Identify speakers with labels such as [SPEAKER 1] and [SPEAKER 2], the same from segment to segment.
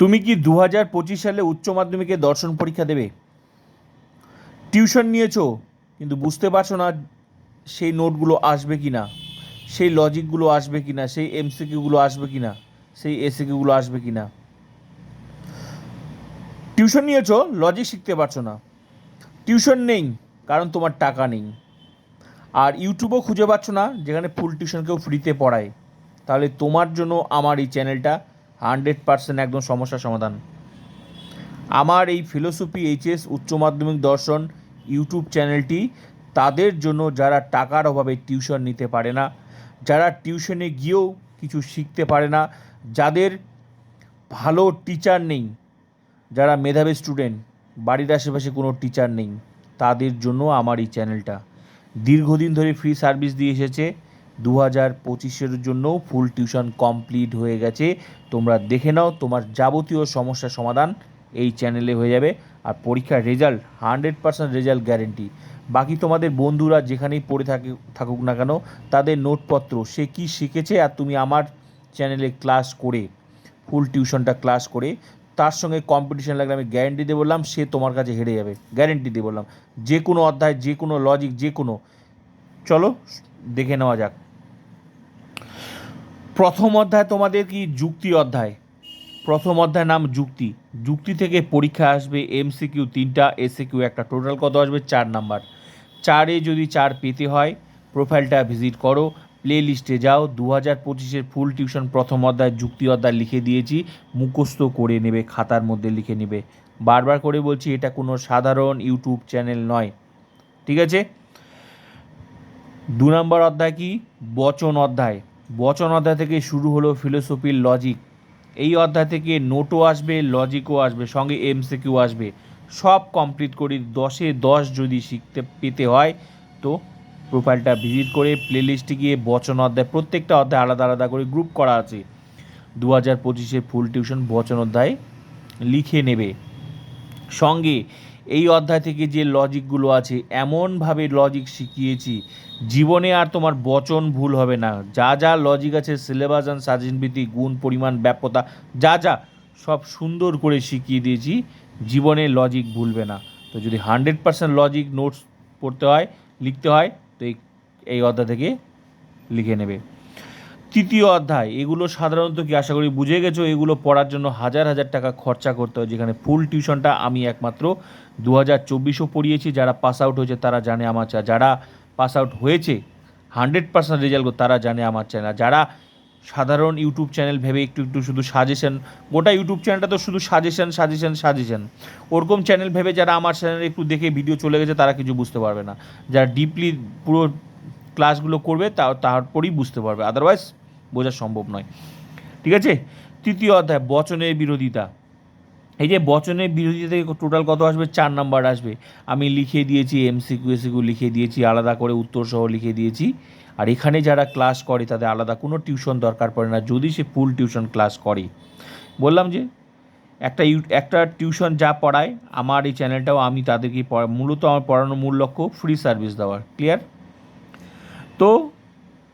[SPEAKER 1] তুমি কি দু হাজার পঁচিশ সালে উচ্চ মাধ্যমিকে দর্শন পরীক্ষা দেবে? টিউশন নিয়েছো, কিন্তু বুঝতে পারছ না সেই নোটগুলো আসবে কি না সেই লজিকগুলো আসবে কি না সেই এমসিকিউগুলো আসবে কি না সেই এসিকিউগুলো আসবে কি না টিউশন নিয়েছো, লজিক শিখতে পারছ না। টিউশন নেই, কারণ তোমার টাকা নেই। আর ইউটিউবও খুঁজে পাচ্ছ না, যেখানে ফুল টিউশন কেউ ফ্রিতে পড়ায়। তাহলে তোমার জন্য আমার এই চ্যানেলটা হান্ড্রেড পার্সেন্ট একদম সমস্যার সমাধান। আমার এই ফিলোসফি এইচএস উচ্চ মাধ্যমিক দর্শন ইউটিউব চ্যানেলটি তাদের জন্য যারা টাকার অভাবে টিউশন নিতে পারে না, যারা টিউশনে গিয়েও কিছু শিখতে পারে না, যাদের ভালো টিচার নেই, যারা মেধাবী স্টুডেন্ট, বাড়ির আশেপাশে কোনো টিচার নেই, তাদের জন্য আমার এই চ্যানেলটা। দীর্ঘদিন ধরে ফ্রি সার্ভিস দিয়ে এসেছে। দু হাজার পঁচিশের জন্যও ফুল টিউশন কমপ্লিট হয়ে গেছে। তোমরা দেখে নাও তোমার যাবতীয় সমস্যার সমাধান এই চ্যানেলে হয়ে যাবে আর পরীক্ষার result, hundred percent result guarantee. বাকি তোমাদের বন্ধুরা যেখানেই পড়ে থাকে, থাকুক না কেন, তাদের নোটপত্র, সে কি শিখেছে আর তুমি আমার চ্যানেলে ক্লাস করে, ফুল টিউশনটা ক্লাস করে, তার সঙ্গে কম্পিটিশন লাগলে আমি গ্যারেন্টি দিয়ে বললাম, সে তোমার কাছে হেরে যাবে। গ্যারেন্টি দিয়ে বললাম। যে কোনো অধ্যায়, যে কোনো লজিক, যে কোনো। চলো, দেখে নেওয়া যাক। প্রথম অধ্যায় তোমাদের কি যুক্তি অধ্যায়? প্রথম অধ্যায় নাম যুক্তি। যুক্তি থেকে পরীক্ষা আসবে এমসিকিউ তিনটা এসিকিউ একটা। টোটাল কত আসবে? চার নাম্বার। চারে যদি চার পেতে হয় প্রোফাইলটা ভিজিট করো প্লে লিস্টে যাও। দু হাজার পঁচিশের ফুল টিউশন প্রথম অধ্যায়, যুক্তি অধ্যায় লিখে দিয়েছি। মুখস্থ করে নেবে, খাতার মধ্যে লিখে নেবে। বারবার করে বলছি, এটা কোনো সাধারণ ইউটিউব চ্যানেল নয়। ঠিক আছে? দু নম্বর অধ্যায় কি? বচন অধ্যায়। বচন অধ্যায় থেকে শুরু হলো ফিলোসফির লজিক এই অধ্যায় থেকে নোটও আসবে লজিকও আসবে, সঙ্গে এমসিকিউ আসবে। সব কমপ্লিট করি, দশে দশ যদি শিখতে পেতে হয়, তো প্রোফাইলটা ভিজিট করে প্লেলিস্টে গিয়ে বচন অধ্যায় প্রত্যেকটা অধ্যায় আলাদা আলাদা করে গ্রুপ করা আছে। দু হাজার পঁচিশে ফুল টিউশন বচন অধ্যায় লিখে নেবে। সঙ্গে এই অধ্যায় থেকে যে লজিকগুলো আছে, এমনভাবে লজিক শিখিয়েছি, জীবনে আর তোমার বচন ভুল হবে না। যা যা লজিক আছে, সিলেবাস অ্যান্ড সাজেশন গুণ, পরিমাণ, ব্যাপ্যতা, যা যা সব সুন্দর করে শিখিয়ে দিয়েছি, জীবনে লজিক ভুলবে না। তো যদি হান্ড্রেড পার্সেন্ট লজিক নোটস পড়তে হয়, লিখতে হয়, তো এই অধ্যায় থেকে লিখে নেবে। তৃতীয় অধ্যায়, এগুলো সাধারণত কি আশা করি বুঝে গেছো? এগুলো পড়ার জন্য হাজার হাজার টাকা খরচা করতে হয়, যেখানে ফুল টিউশনটা আমি একমাত্র দু হাজার চব্বিশও পড়িয়েছি, যারা পাস আউট হয়েছে তারা জানে আমার চা যারা পাস আউট হয়েছে হান্ড্রেড পার্সেন্ট রেজাল্ট তারা জানে আমার চ্যানেল যারা সাধারণ ইউটিউব চ্যানেল ভেবে একটু একটু শুধু সাজেশন গোটা ইউটিউব চ্যানেলটা তো শুধু সাজেশন সাজেশন সাজেশন ওরকম চ্যানেল ভেবে যারা আমার চ্যানেলে একটু দেখে ভিডিও চলে গেছে, তারা কিছু বুঝতে পারবে না। যারা ডিপলি পুরো ক্লাসগুলো করবে তা তারপরেই বুঝতে পারবে আদারওয়াইজ বোঝা সম্ভব নয়। ঠিক আছে? তৃতীয় অধ্যায়, বচনের বিরোধিতা। এই যে বচনের বিরোধিতা থেকে টোটাল কত আসবে? চার নাম্বার আসবে। আমি লিখে দিয়েছি এমসিকিউ এসিকিউ লিখে দিয়েছি, আলাদা করে উত্তর সহ লিখে দিয়েছি। আর এখানে যারা ক্লাস করে, তাদের আলাদা কোনো টিউশন দরকার পড়ে না। যদি সে ফুল টিউশন ক্লাস করে। বললাম যে, একটা ইউ, একটা টিউশন যা পড়ায়, আমার এই চ্যানেলটাও আমি তাদেরকে মূলত আমার পড়ানোর মূল লক্ষ্য ফ্রি সার্ভিস দেওয়ার ক্লিয়ার তো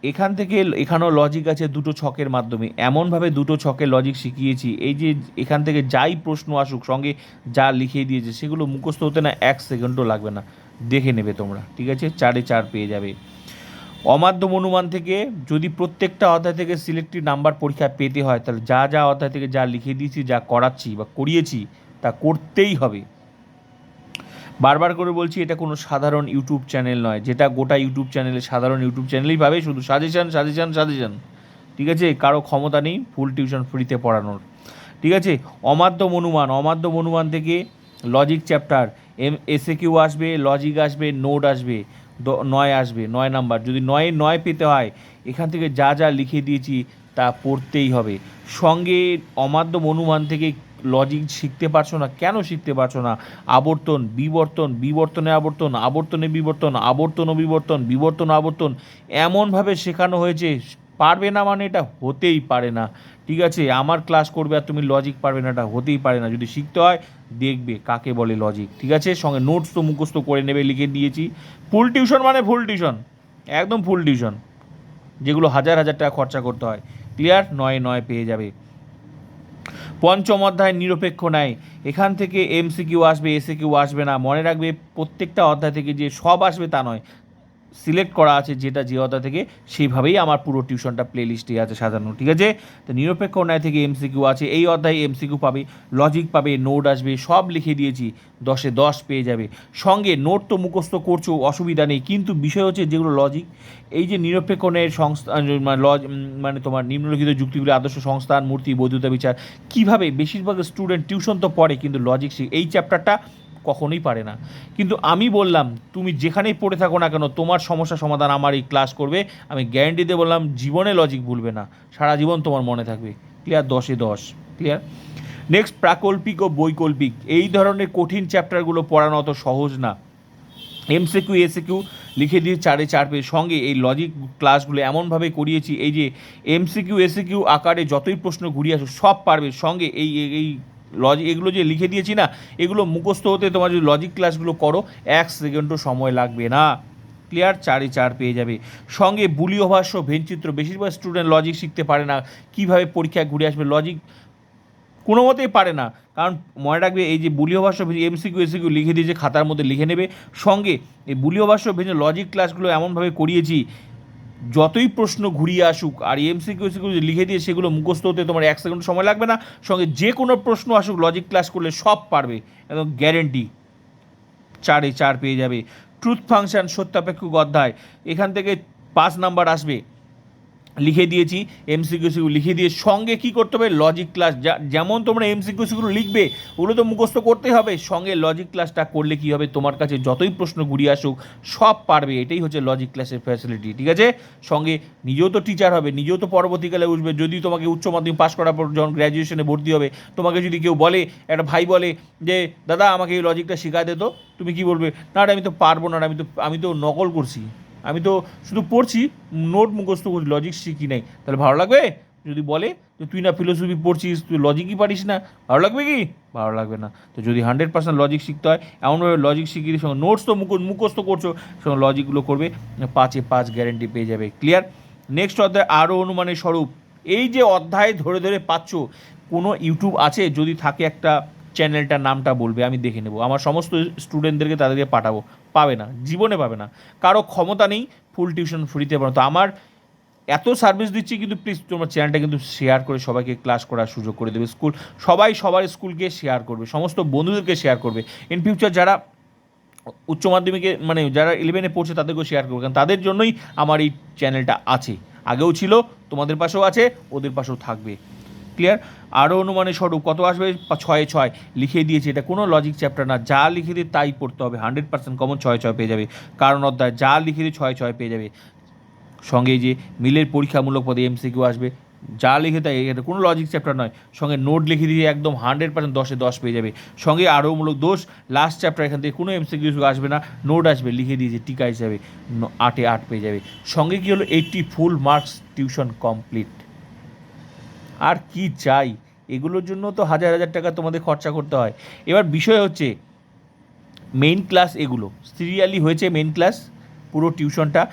[SPEAKER 1] এখান থেকে এখানেও লজিক আছে দুটো ছকের মাধ্যমে। এমনভাবে দুটো ছকের লজিক শিখিয়েছি। এই যে এখান থেকে যাই প্রশ্ন আসুক, সঙ্গে যা লিখিয়ে দিয়েছে, সেগুলো মুখস্থ হতে না এক সেকেন্ডও লাগবে না। দেখে নেবে তোমরা, ঠিক আছে? চারে চার পেয়ে যাবে। অমাধ্যম অনুমান থেকে যদি প্রত্যেকটা অধ্যায় থেকে সিলেক্টিভ নাম্বার পরীক্ষা পেতে হয়, তাহলে যা যা অধ্যায় থেকে যা লিখে দিয়েছি, যা করাচ্ছি বা করিয়েছি, তা করতেই হবে। বারবার করে বলছি, এটা কোনো সাধারণ ইউটিউব চ্যানেল নয়, যেটা গোটা ইউটিউব চ্যানেলে, সাধারণ ইউটিউব চ্যানেলই পাবে, শুধু সাজেশন সাজেশন সাজেশন ঠিক আছে? কারও ক্ষমতা নেই ফুল টিউশন ফ্রিতে পড়ানোর। ঠিক আছে? অমাধ্যম অনুমান অমাধ্যম অনুমান থেকে logic chapter M C Q আসবে লজিক আসবে নোট আসবে নয় আসবে, নয় নাম্বার যদি নয়ে, নয় পেতে হয়, এখান থেকে যা যা লিখে দিয়েছি তা পড়তেই হবে। সঙ্গে অমাধ্যম অনুমান থেকে লজিক শিখতে পারছ না? কেন শিখতে পারছ না? আবর্তন, বিবর্তন, বিবর্তনে আবর্তন, আবর্তনে বিবর্তন, আবর্তন বিবর্তন বিবর্তন আবর্তন এমনভাবে শেখানো হয়েছে। পারবে না মানে এটা হতেই পারে না। ঠিক আছে, আমার ক্লাস করবে আর তুমি লজিক পারবে না, এটা হতেই পারে না। যদি শিখতে হয়, দেখবে কাকে বলে লজিক ঠিক আছে, সঙ্গে নোটস তো মুখস্থ করে নেবে, লিখে দিয়েছি। ফুল টিউশন মানে ফুল টিউশন একদম ফুল টিউশন যেগুলো হাজার হাজার টাকা খরচা করতে হয়। ক্লিয়ার নয় নয় পেয়ে যাবে। পঞ্চম অধ্যায় নিরপেক্ষ নেয় এখান থেকে এমসিকিউ আসবে এসে কিউ আসবে না। মনে রাখবে, প্রত্যেকটা অধ্যায় থেকে যে সব আসবে তা নয়। সিলেক্ট করা আছে যেটা যে অধ্যায় থেকে, সেইভাবেই আমার পুরো টিউশনটা প্লে লিস্টে আছে সাজানো, ঠিক আছে? তো নিরপেক্ষ ন্যায় থেকে এমসিকিউ আছে, এই অধ্যায়ে এমসিকিউ পাবে লজিক পাবে নোট আসবে, সব লিখে দিয়েছি, দশে দশ পেয়ে যাবে। সঙ্গে নোট তো মুখস্থ করছ, অসুবিধা নেই, কিন্তু বিষয় হচ্ছে যেগুলো লজিক এই যে নিরপেক্ষ ন্যায়ের সংস্থা লজ মানে তোমার নিম্নলিখিত যুক্তিগুলি, আদর্শ সংস্থান, মূর্তি, বৈধতা বিচার, কীভাবে বেশিরভাগ স্টুডেন্ট টিউশন তো পড়ে, কিন্তু লজিক এই চ্যাপ্টারটা কখনোই পারে না। কিন্তু আমি বললাম, তুমি যেখানেই পড়ে থাকো না কেন, তোমার সমস্যা সমাধান আমার এই ক্লাস করবে। আমি গ্যারান্টি দিয়ে বললাম, জীবনে লজিক ভুলবে না। সারা জীবন তোমার মনে থাকবে। ক্লিয়ার দশে দশ। ক্লিয়ার নেক্সট প্রাকল্পিক ও বৈকল্পিক। এই ধরনের কঠিন চ্যাপ্টারগুলো পড়ানো অত সহজ না। এমসিকিউ এসিকিউ লিখে দিয়ে চারে চার পেজ। সঙ্গে এই লজিক ক্লাসগুলো এমনভাবে করিয়েছি, এই যে এমসিকিউ এসিকিউ আকারে যতই প্রশ্ন ঘুরিয়ে আসো সব পারবে। সঙ্গে এই- এই লজিক এগুলো যে লিখে দিয়েছি না, এগুলো মুখস্থ হতে তোমার যদি লজিক ক্লাসগুলো করো, এক সেকেন্ডও সময় লাগবে না। ক্লিয়ার চারে চার পেয়ে যাবে। সঙ্গে বুলীয় ভাষ্য, ভেনচিত্র, বেশিরভাগ স্টুডেন্ট লজিক শিখতে পারে না। কীভাবে পরীক্ষায় ঘুরে আসবে? লজিক কোনো মতেই পারে না। কারণ মনে রাখবে, এই যে বুলীয় ভাষ্য, এমসিকিউ, এসিকিউ লিখে দিয়েছে, খাতার মধ্যে লিখে নেবে। সঙ্গে এই বুলীয় ভাষ্য ভেঙে লজিক ক্লাসগুলো এমনভাবে করিয়েছি যতই প্রশ্ন ঘুরিয়ে আসুক, আর এমসিকিউ সিকিউ লিখে দিয়ে সেগুলো মুখস্থ হতে তোমার এক সেকেন্ড সময় লাগবে না, সঙ্গে যে কোনো প্রশ্ন আসুক লজিক ক্লাস করলে সব পারবে, একদম গ্যারেন্টি চারে চার পেয়ে যাবে। ট্রুথ ফাংশন সত্যাপেক্ষক অধ্যায়। এখান থেকে পাঁচ নাম্বার আসবে। লিখে দিয়েছি এমসিকিউসিগুলো লিখে দিয়ে সঙ্গে কি করতে হবে? লজিক ক্লাস যেমন তোমরা এমসিকিউসিগুলো লিখবে, ওগুলো তো মুখস্থ করতে হবে। সঙ্গে লজিক ক্লাসটা করলে কি হবে? তোমার কাছে যতই প্রশ্ন ঘুরিয়ে আসুক, সব পারবে। এটাই হচ্ছে লজিক ক্লাসের ফ্যাসিলিটি ঠিক আছে? সঙ্গে নিজেও তো টিচার হবে, নিজেও তো পরবর্তীকালে উঠবে। যদি তোমাকে উচ্চ মাধ্যমিক পাস করার পর যখন গ্র্যাজুয়েশনে ভর্তি হবে, তোমাকে যদি কেউ বলে, একটা ভাই বলে যে, দাদা, আমাকে এই লজিকটা শেখায় দে তো। তুমি কি বলবে? না আমি তো পারব না আমি তো আমি তো নকল করছি। আমি তো শুধু পড়ছি, নোট মুখস্থ করছি লজিক শিখি নাই। তাহলে ভালো লাগবে? যদি বলে যে তুই না ফিলোসফি পড়ছিস, তুই লজিকই পারিস না, ভালো লাগবে কি? ভালো লাগবে না। তো যদি হান্ড্রেড পার্সেন্ট লজিক শিখতে হয়, এমনভাবে লজিক শিখিয়ে সঙ্গে নোটস তো মুখ মুখস্থ করছ, সঙ্গে লজিকগুলো করবে, পাঁচে পাঁচ গ্যারেন্টি পেয়ে যাবে। ক্লিয়ার নেক্সট অধ্যায় আরও অনুমানের স্বরূপ। এই যে অধ্যায় ধরে ধরে পাচ্ছ, কোনো ইউটিউব আছে? যদি থাকে একটা চ্যানেলটার নামটা বলবে, আমি দেখে নেব। আমার সমস্ত স্টুডেন্টদেরকে তাদেরকে পাঠাবো। পাবে না, জীবনে পাবে না। কারও ক্ষমতা নেই ফুল টিউশন ফ্রিতে পারো তো আমার এত সার্ভিস দিচ্ছি, কিন্তু প্লিজ তোমার চ্যানেলটা কিন্তু শেয়ার করে সবাইকে ক্লাস করার সুযোগ করে দেবে। স্কুল সবাই সবার স্কুলকে শেয়ার করবে, সমস্ত বন্ধুদেরকে শেয়ার করবে। ইন ফিউচার যারা উচ্চ মাধ্যমিকে মানে যারা ইলেভেনে পড়ছে, তাদেরকেও শেয়ার করবে। কারণ তাদের জন্যই আমার এই চ্যানেলটা আছে। আগেও ছিল, তোমাদের পাশেও আছে, ওদের পাশেও থাকবে। ক্লিয়ার আরও অনুমানে স্বরূপ কত আসবে? ছয়ে, ছয়। লিখে দিয়েছে, এটা কোনো লজিক চ্যাপ্টার না। যা লিখে দিয়ে তাই পড়তে হবে। হান্ড্রেড পার্সেন্ট কমন ছয় ছয় পেয়ে যাবে। কারণ অধ্যায়, যা লিখে দিয়ে ছয় ছয় পেয়ে যাবে। সঙ্গে যে মিলের পরীক্ষামূলক পদে এমসিকিউ আসবে। যা লিখে তাই এটা কোনো লজিক চ্যাপ্টার নয়। সঙ্গে নোট লিখে দিয়ে একদম হান্ড্রেড পার্সেন্ট দশে দশ পেয়ে যাবে। সঙ্গে আরও মূলক দোষ লাস্ট চ্যাপ্টার এখান থেকে কোনো এমসিকিউ আসবে না। নোট আসবে, লিখে দিয়েছে টিকা হিসাবে আটে আট পেয়ে যাবে। সঙ্গে কি হলো? Eighty full marks tuition complete আর কি চাই? এগুলোর জন্য তো হাজার হাজার টাকা তোমাদের খরচা করতে হয়। এবার বিষয় হচ্ছে মেইন ক্লাস এগুলো। সিরিয়ালি হয়েছে মেইন ক্লাস পুরো টিউশনটা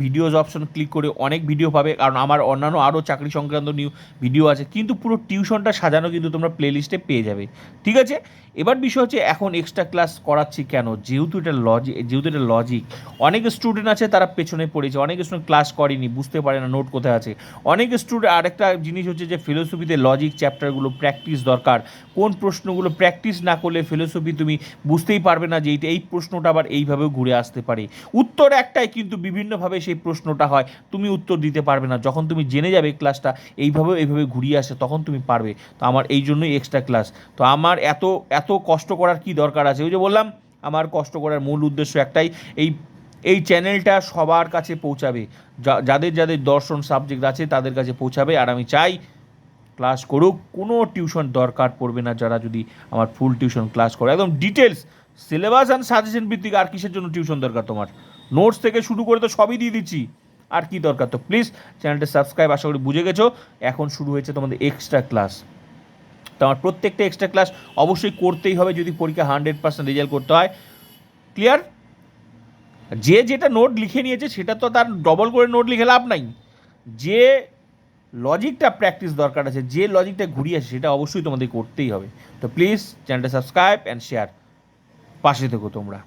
[SPEAKER 1] ভিডিওজ অপশন ক্লিক করে অনেক ভিডিও পাবে, কারণ আমার অন্যান্য আরও চাকরি সংক্রান্ত নিউ ভিডিও আছে, কিন্তু পুরো টিউশনটা সাজানো কিন্তু তোমরা প্লেলিস্টে পেয়ে যাবে। ঠিক আছে? এবার বিষয় হচ্ছে এখন এক্সট্রা ক্লাস করাচ্ছি কেন? যেহেতু এটা লজিক যেহেতু এটা লজিক অনেক স্টুডেন্ট আছে তারা পেছনে পড়েছে, অনেক স্টুডেন্ট ক্লাস করেনি, বুঝতে পারে না নোট কোথায় আছে। অনেক স্টুডেন্ট আরেকটা জিনিস হচ্ছে যে ফিলোসফিতে লজিক চ্যাপ্টারগুলো প্র্যাকটিস দরকার। কোন প্রশ্নগুলো প্র্যাকটিস না করলে ফিলোসফি তুমি বুঝতেই পারবে না যে এইটা এই প্রশ্নটা আবার এইভাবেও ঘুরে আসতে পারে। উত্তর একটাই, কিন্তু বিভিন্নভাবে সেই প্রশ্নটা হয়, তুমি উত্তর দিতে পারবে না। যখন তুমি জেনে যাবে ক্লাসটা, এইভাবে এইভাবে ঘুরিয়ে আসে, তখন তুমি পারবে। তো আমার এই জন্যই এক্সট্রা ক্লাস তো আমার এত এত কষ্ট করার কি দরকার আছে? ওই যে বললাম, আমার কষ্ট করার মূল উদ্দেশ্য একটাই, এই এই চ্যানেলটা সবার কাছে পৌঁছাবে। যাদের যাদের দর্শন সাবজেক্ট আছে, তাদের কাছে পৌঁছাবে। আর আমি চাই ক্লাস করুক, কোনো টিউশন দরকার পড়বে না যারা যদি আমার ফুল টিউশন ক্লাস করে। একদম ডিটেলস সিলেবাস অ্যান্ড সাজেশন ভিত্তিক আর কিসের জন্য টিউশন দরকার তোমার? নোটস থেকে শুরু করে তো সবই দিয়ে দিচ্ছি। আর কি দরকার তো? প্লিজ চ্যানেলটা সাবস্ক্রাইব আশা করি বুঝে গেছো। এখন শুরু হয়েছে তোমাদের এক্সট্রা ক্লাস তো আমার প্রত্যেকটা এক্সট্রা ক্লাস অবশ্যই করতেই হবে যদি পরীক্ষা হান্ড্রেড পার্সেন্ট রেজাল্ট করতে হয়। ক্লিয়ার যে যেটা নোট লিখে নিয়েছে, সেটা তো তার ডবল করে নোট লিখে লাভ নাই। যে লজিকটা প্র্যাকটিস দরকার আছে, যে লজিকটা ঘুরিয়ে আসে, সেটা অবশ্যই তোমাদের করতেই হবে। তো প্লিজ চ্যানেলটা সাবস্ক্রাইব অ্যান্ড শেয়ার পাশে থেকো তোমরা।